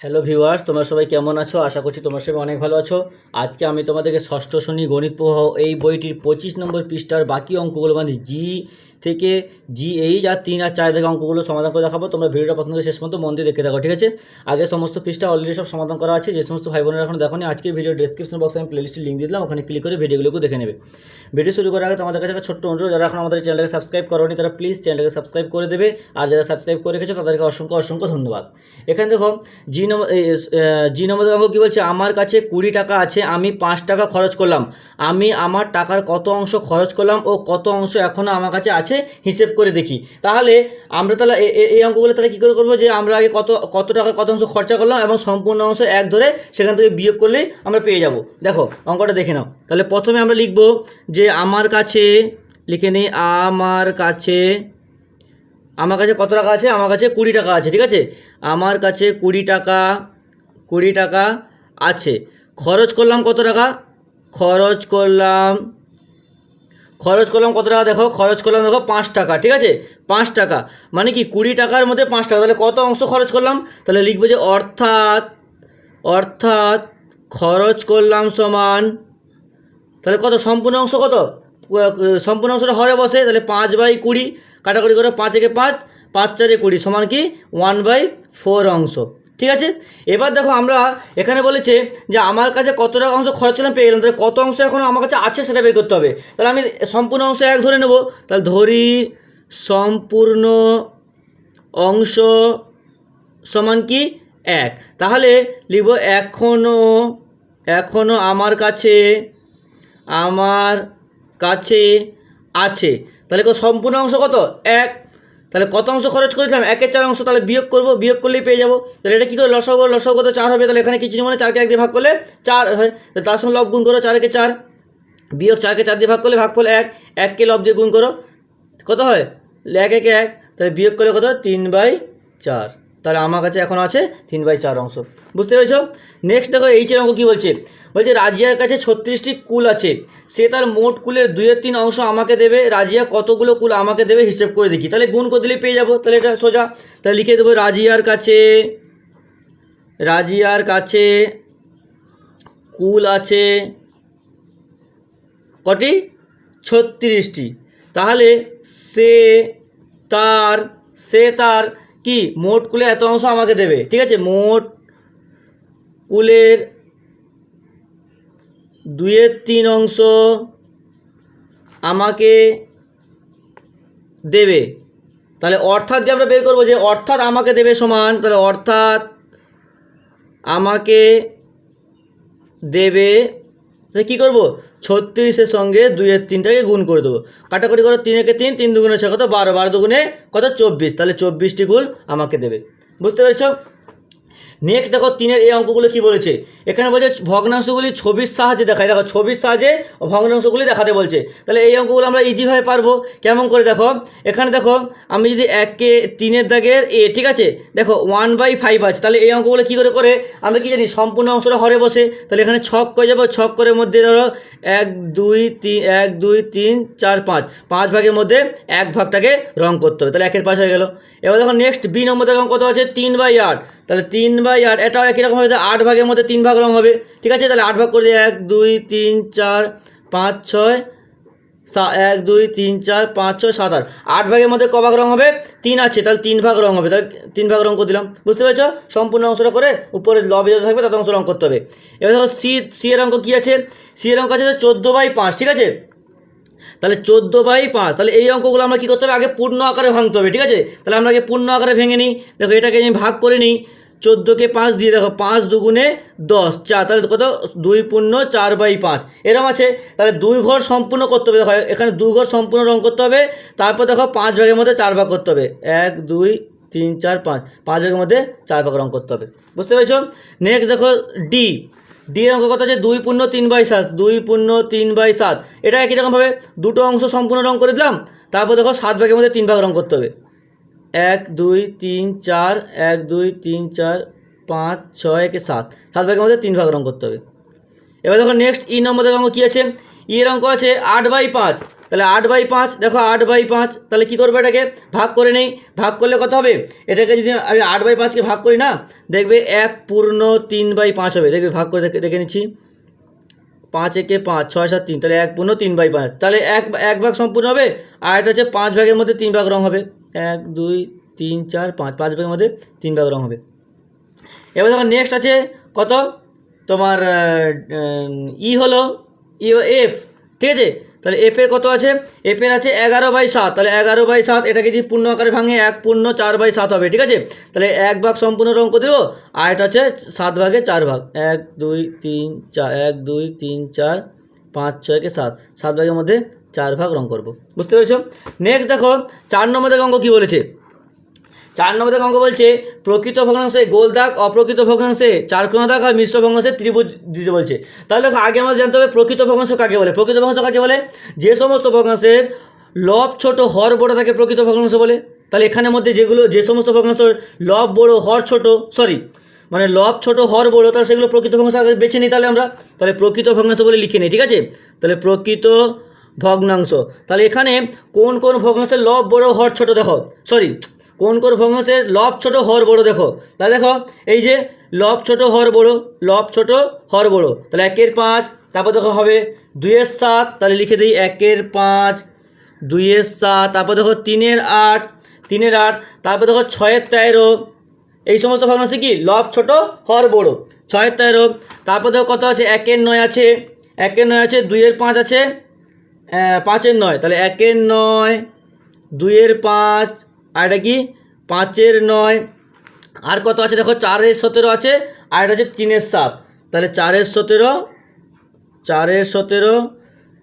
Hello viewers তোমরা সবাই কেমন আছো? আশা করছি তোমরা সবাই অনেক ভালো আছো। আজকে আমি তোমাদেরকে ষষ্ঠ শ্রেণি গণিত প্রবাহ এই বইটির পঁচিশ নম্বর পৃষ্ঠার বাকি অঙ্কগুলো মানে জি থেকে জি এইচ আর তিন আর চার থেকে অঙ্কগুলো সমাধান করে দেখাবো। তোমরা ভিডিওটা প্রথম থেকে শেষ পর্যন্ত মন দিয়ে দেখে থাকো, ঠিক আছে? আগে সমস্ত পৃষ্ঠা অলরেডি সব সমাধান করা আছে। যে সমস্ত ভাই বোনেরা এখন দেখো আজকে ভিডিও ডিসক্রিপশন বক্সে আমি প্লেলিস্টের লিঙ্ক দিলাম, ওখানে ক্লিক করে ভিডিওগুলোকে দেখে নেবে। ভিডিও শুরু করার আগে তোমাদের কাছে একটা ছোট্ট অনুরোধ, যারা এখন আমাদের চ্যানেলকে সাবস্ক্রাইব করোনি, তারা প্লিজ চ্যানেলকে সাবস্ক্রাইব করে দেবে। আর যারা সাবস্ক্রাইব করে রেখেছো, তাদেরকে অসংখ্য অসংখ্য ধন্যবাদ। এখানে দেখো জি নম্বর জি নম্বর অঙ্ক কী বলছে, আমার কাছে কুড়ি টাকা আছে, আমি পাঁচ টাকা খরচ করলাম। আমি আমার টাকার কত অংশ খরচ করলাম ও কত অংশ এখনও আমার কাছে আছে হিসেব করে দেখি। তাহলে আমরা তাহলে এই অঙ্কগুলো তাহলে কী করে করব যে, আমরা আগে কত কত টাকা, কত অংশ খরচা করলাম এবং সম্পূর্ণ অংশ এক ধরে সেখান থেকে বিয়োগ করলেই আমরা পেয়ে যাব। দেখো, অঙ্কটা দেখে নাও। তাহলে প্রথমে আমরা লিখব যে, আমার কাছে, লিখে নিই, আমার কাছে আমার কাছে কত টাকা আছে? আমার কাছে কুড়ি টাকা আছে, ঠিক আছে? আমার কাছে কুড়ি টাকা কুড়ি টাকা আছে। খরচ করলাম কত টাকা? খরচ করলাম খরচ করলাম কত টাকা দেখো? খরচ করলাম দেখো পাঁচ টাকা, ঠিক আছে? পাঁচ টাকা। মানে কি, কুড়ি টাকার মধ্যে পাঁচ টাকা। তাহলে কত অংশ খরচ করলাম? তাহলে লিখব যে অর্থাৎ অর্থাৎ খরচ করলাম সমান, তাহলে কত? সম্পূর্ণ অংশ কত? সম্পূর্ণ অংশটা হরে বসে, তাহলে পাঁচ বাই কুড়ি, কাটাকুটি করে পাঁচ একে পাঁচ পাঁচ চারে কুড়ি, সমান কি? ওয়ান বাই ফোর অংশ। ঠিক আছে? এবার দেখো আমরা এখানে বলেছে যে আমার কাছে কত টাকা অংশ খরচ করলাম পেয়ে গেলাম। তাহলে কত অংশ এখন আমার কাছে আছে সেটা বের করতে হবে। তাহলে আমি সম্পূর্ণ অংশ এক ধরে নেব। তাহলে ধরি সম্পূর্ণ অংশ সমান কি? এক। তাহলে লিখব এখনও এখনও আমার কাছে আমার কাছে আছে। তাহলে সম্পূর্ণ অংশ কত? এক। তাহলে কত অংশ খরচ করেছিলাম? একের চার অংশ তাহলে বিয়োগ করব, বিয়োগ করলেই পেয়ে যাব। তাহলে এটা কী করে? লসগ লসগ তো চার হবে, তাহলে এখানে কিছু মানে চারকে এক দিয়ে ভাগ করলে চার হয়। তার সঙ্গে লব গুণ করো, চারকে চার। বিয়োগ চারকে চার দিয়ে ভাগ করলে ভাগ করলে এক। এককে লব দিয়ে গুণ করো। কত হয়? এক, একে, এক। তাহলে বিয়োগ করলে কত তিন বাই চার। তাহলে আমার কাছে এখন আছে তিন বাই চার অংশ। বুঝতে পেরেছ? নেক্সট দেখো এইচের অঙ্ক কী বলছে? বলছে, রাজিয়ার কাছে ছত্রিশটি কুল আছে। সে তার মোট কুলের দুইয়ের তিন অংশ আমাকে দেবে। রাজিয়া কতগুলো কুল আমাকে দেবে হিসেব করে দেখি। তাহলে গুণ করে দিলেই পেয়ে যাব। তাহলে এটা সোজা। তাহলে লিখে দেবো রাজিয়ার কাছে রাজিয়ার কাছে কুল আছে কটি? ছত্রিশটি। তাহলে সে তার সে তার কি? মোট কুলে এত অংশ আমাকে দেবে, ঠিক আছে? মোট কুলের দুইয়ের তিন অংশ আমাকে দেবে। তাহলে অর্থাৎ যে আমরা বের করব যে অর্থাৎ আমাকে দেবে সমান? তাহলে অর্থাৎ আমাকে দেবে, তাহলে কী করব? ছত্রিশের সঙ্গে দুইয়ের তিনটাকে গুণ করে দেবো। কাটাকুটি করো তিন একে তিন তিন দুগুণে ছয় কত? বারো। বারো দুগুণে কত? চব্বিশ। তাহলে চব্বিশটি গুণ আমাকে দেবে। বুঝতে পেরেছ? নেক্সট দেখো তিনের এই অঙ্কগুলো কি বলেছে? এখানে বলছে ভগ্নাংশগুলি ছবির সাহায্যে দেখায়। দেখো, ছবির সাহায্যে ভগ্নাংশগুলি দেখাতে বলছে। তাহলে এই অঙ্কগুলো আমরা ইজিভাবে পারব। কেমন করে দেখো? এখানে দেখো, আমি যদি এককে তিনের দাগের এ, ঠিক আছে? দেখো ওয়ান বাই ফাইভ আছে। তাহলে এই অঙ্কগুলো কী করে করে? আমরা কি জানি, সম্পূর্ণ অংশটা হরে বসে। তাহলে এখানে ছক করে যাব? ছক করে মধ্যে ধরো, এক, দুই, তিন, এক, দুই, তিন, চার, পাঁচ। পাঁচ ভাগের মধ্যে এক ভাগটাকে রং করতে হবে। তাহলে একের পাশ হয়ে গেল। এবার দেখো নেক্সট বি নম্বর দেখো কত আছে? তিন বাই আট। তাহলে তিন বাই আট এটাও একই রকম হবে আট ভাগের মধ্যে তিন ভাগ রং হবে। ঠিক আছে, তাহলে আট ভাগ করে দিই এক, দুই, তিন, চার, পাঁচ, ছয় এক, দুই, তিন, চার, পাঁচ, ছয়, সাত, আট। আট ভাগের মধ্যে ক ভাগ রং হবে? তিন আছে, তাহলে তিন ভাগ রং হবে। তাহলে তিন ভাগ রং করে দিলাম। বুঝতে পেরেছ? সম্পূর্ণ অংশটা করে উপরে লবে যত থাকবে, তত অংশ রং করতে হবে। এবার ধরো সি সি এর অঙ্ক কী আছে? সি এর অঙ্ক আছে চোদ্দ বাই পাঁচ, ঠিক আছে? তাহলে চোদ্দ বাই পাঁচ, তাহলে এই অঙ্কগুলো আমরা কী করতে হবে? আগে পূর্ণ আকারে ভাঙতে হবে, ঠিক আছে? তাহলে আমরা আগে পূর্ণ আকারে ভেঙে নিই। দেখো এটাকে আমি ভাগ করে নিই। চোদ্দোকে পাঁচ দিয়ে দেখো, পাঁচ দুগুণে দশ, চার, তাহলে কত? দুই পূর্ণ চার বাই পাঁচ। এরকম আছে। তাহলে দুই ঘর সম্পূর্ণ করতে হবে। দেখো, এখানে দুই ঘর সম্পূর্ণ রং করতে হবে। তারপর দেখো, পাঁচ ভাগের মধ্যে চার ভাগ করতে হবে। এক, দুই, তিন, চার, পাঁচ। পাঁচ ভাগের মধ্যে চার ভাগ রং করতে হবে। বুঝতে পেরেছ? নেক্সট দেখো ডি ডি এর অঙ্ক কত আছে? দুই পূর্ণ তিন বাই সাত। দুই পূর্ণ তিন বাই সাত। এটা একই রকমভাবে দুটো অংশ সম্পূর্ণ রং করে দিলাম। তারপর দেখো, সাত ভাগের মধ্যে তিন ভাগ রং করতে হবে। এক, দুই, তিন, চার, এক, দুই, তিন, চার, পাঁচ, ছয়, একে সাত। সাত ভাগের মধ্যে তিন ভাগ রং করতে হবে। এবার দেখো নেক্সট ই নম্বর দেখো অঙ্ক কী আছে? ই এর অঙ্ক আছে আট বাই পাঁচ। তাহলে আট বাই পাঁচ, দেখো আট বাই পাঁচ, তাহলে কী করব এটাকে? ভাগ করে নেই। ভাগ করলে কত হবে? এটাকে যদি আমি আট বাই পাঁচকে ভাগ করি না, দেখবে এক পূর্ণ তিন বাই পাঁচ হবে। দেখবে ভাগ করে দেখে দেখে নিচ্ছি। পাঁচ একে পাঁচ, ছয় সাত তিন, তাহলে এক পূর্ণ তিন বাই পাঁচ। তাহলে এক এক ভাগ সম্পূর্ণ হবে, আর এটা হচ্ছে পাঁচ ভাগের মধ্যে তিন ভাগ রং হবে। এক, দুই, তিন, চার, পাঁচ। পাঁচ ভাগের মধ্যে তিন ভাগ রং হবে। এবার দেখো নেক্সট আছে কত? তোমার ই হলো ই এফ ঠিক আছে? তাহলে এফের কত আছে? এফের আছে এগারো বাই সাত। তাহলে এগারো বাই সাত, এটাকে যদি পূর্ণ আকারে ভাঙে, এক পূর্ণ চার বাই সাত হবে। ঠিক আছে? তাহলে এক ভাগ সম্পূর্ণ অঙ্ক দেবো, আর এটা হচ্ছে সাত ভাগে চার ভাগ। এক, দুই, তিন, চার, এক, দুই, তিন, চার, পাঁচ ছয়কে সাত। সাত ভাগের মধ্যে চার ভাগ রং করব। বুঝতে পেরেছ? নেক্সট দেখো, চার নম্বর অঙ্ক কী বলেছে? চার নম্বর অঙ্ক বলছে, প্রকৃত ভগ্নাংশে গোল দাগ, অপ্রকৃত ভগ্নাংশে চার কোণ দাগ আর মিশ্র ভগ্নাংশে ত্রিভুজ দিতে বলছে। তাহলে দেখো, আগে আমাদের জানতে হবে প্রকৃত ভগ্নাংশ কাকে বলে। প্রকৃত ভগ্নাংশ কাকে বলে? যে সমস্ত ভগ্নাংশের লব ছোট, হর বড় থাকে প্রকৃত ভগ্নাংশ বলে। তাহলে এখানের মধ্যে যেগুলো, যে সমস্ত ভগ্নাংশ লব বড়, হর ছোট সরি মানে লব ছোট, হর বড়, তাহলে সেগুলো প্রকৃত ভগ্নাংশ বেছে নিই তাহলে আমরা। তাহলে প্রকৃত ভগ্নাংশ বলে লিখে নিই, ঠিক আছে? তাহলে প্রকৃত ভগ্নাংশ। তাহলে এখানে কোন কোন ভগ্নাংশের লব বড়, হর ছোট দেখো। সরি কোন কোন ভগ্নাংশের লব ছোট, হর বড় দেখো। তাহলে দেখো, এই যে লব ছোট, হর বড়, লব ছোট, হর বড়। তাহলে একের পাঁচ, তারপর দেখো হবে দুইয়ের সাত, তাহলে লিখে দিই একের পাঁচ, দুইয়ের সাত, তারপর দেখো তিনের আট তিনের আট, তারপর দেখো ছয়ের তেরো। এই সমস্ত ভগ্নাংশ কি? লব ছোট, হর বড়। ছয়ের তেরো, তারপর দেখো কত আছে? একের নয় আছে। একের নয় আছে, দুইয়ের পাঁচ আছে। পাঁচের নয়, তাহলে একের নয়, দুইয়ের পাঁচ, আর এটা কি? পাঁচের নয়। আর কত আছে? দেখো, চারের সতেরো আছে, আর এটা হচ্ছে তিনের সাত। তাহলে চারের সতেরো চারের সতেরো,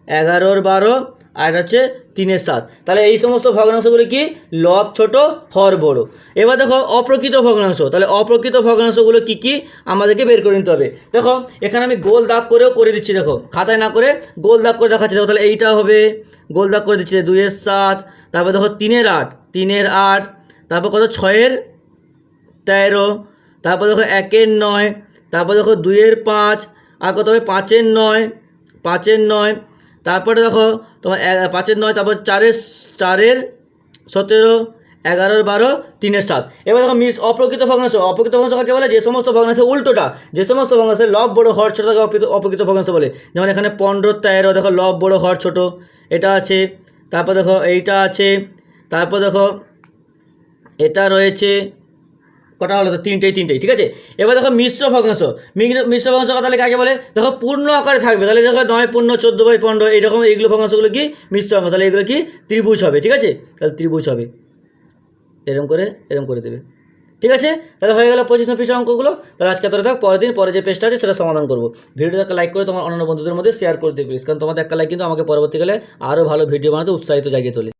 এগারোর বারো আর হচ্ছে তিনের সাত। তাহলে এই সমস্ত ভগ্নাংশগুলি কি? লব ছোট হর বড়। এবার দেখো অপ্রকৃত ভগ্নাংশ। তাহলে অপ্রকৃত ভগ্নাংশগুলো কি কি? আমাদেরকে বের করে নিতে হবে। দেখো, এখানে আমি গোল দাগ করেও করে দিচ্ছি, দেখো। খাতায় না করে গোল দাগ করে দেখাচ্ছি। দেখো, তাহলে এইটা হবে। গোল দাগ করে দিচ্ছি দুইয়ের সাত। তারপর দেখো তিনের আট তিনের আট। তারপর কত? ছয়ের তেরো। তারপর দেখো একের নয়। তারপর দেখো দুইয়ের পাঁচ। আর কত হবে? পাঁচের নয়। পাঁচের নয়। তারপরে দেখো, তোমার পাঁচের নয়, তারপর চারের চারের সতেরো, এগারোর বারো, তিনের সাত। এবার দেখো, মিস অপ্রকৃত ভগ্নাংশ। অপ্রকৃত ভগ্নাংশ কাকে বলে? যে সমস্ত ভগ্নাংশের উল্টোটা, যে সমস্ত ভগ্নাংশের লব, বড়, হর, ছোটো তাকে অপ্রকৃত ভগ্নাংশ বলে। যেমন এখানে পনেরো, তেরো, দেখো, লব, বড়, হর, ছোট, এটা আছে। তারপর দেখো, এইটা আছে। তারপর দেখো, এটা রয়েছে কটা হলো তো তিনটেই তিনটেই, ঠিক আছে? এবার দেখো মিশ্র ভগ্নাংশ। মিশ্র ভগ্নাংশ কথা তাহলে কাকে বলে? দেখো পূর্ণ আকারে থাকবে। তাহলে দেখো নয়, পূর্ণ, চোদ্দ বাই পনেরো, এইরকম এইগুলো ভগ্নাংশগুলো কি? মিশ্র অঙ্ক তাহলে এগুলো কি? ত্রিভুজ হবে, ঠিক আছে? তাহলে ত্রিভুজ হবে। এরকম করে এরকম করে দেবে। ঠিক আছে? তাহলে হয়ে গেল পঁচিশ নম্বর অঙ্কগুলো। তাহলে আজকে তোরা থাক, পরের দিন পরে যে পেজটা আছে, সেটা সমাধান করব। ভিডিওটা একটা লাইক করে তোমার অন্যান্য বন্ধুদের মধ্যে শেয়ার করে দেবে কারণ তোমাদের একটা লাইক কিন্তু আমাকে পরবর্তীকালে আরও ভালো ভিডিও বানাতে উৎসাহিত জাগিয়ে তোলে।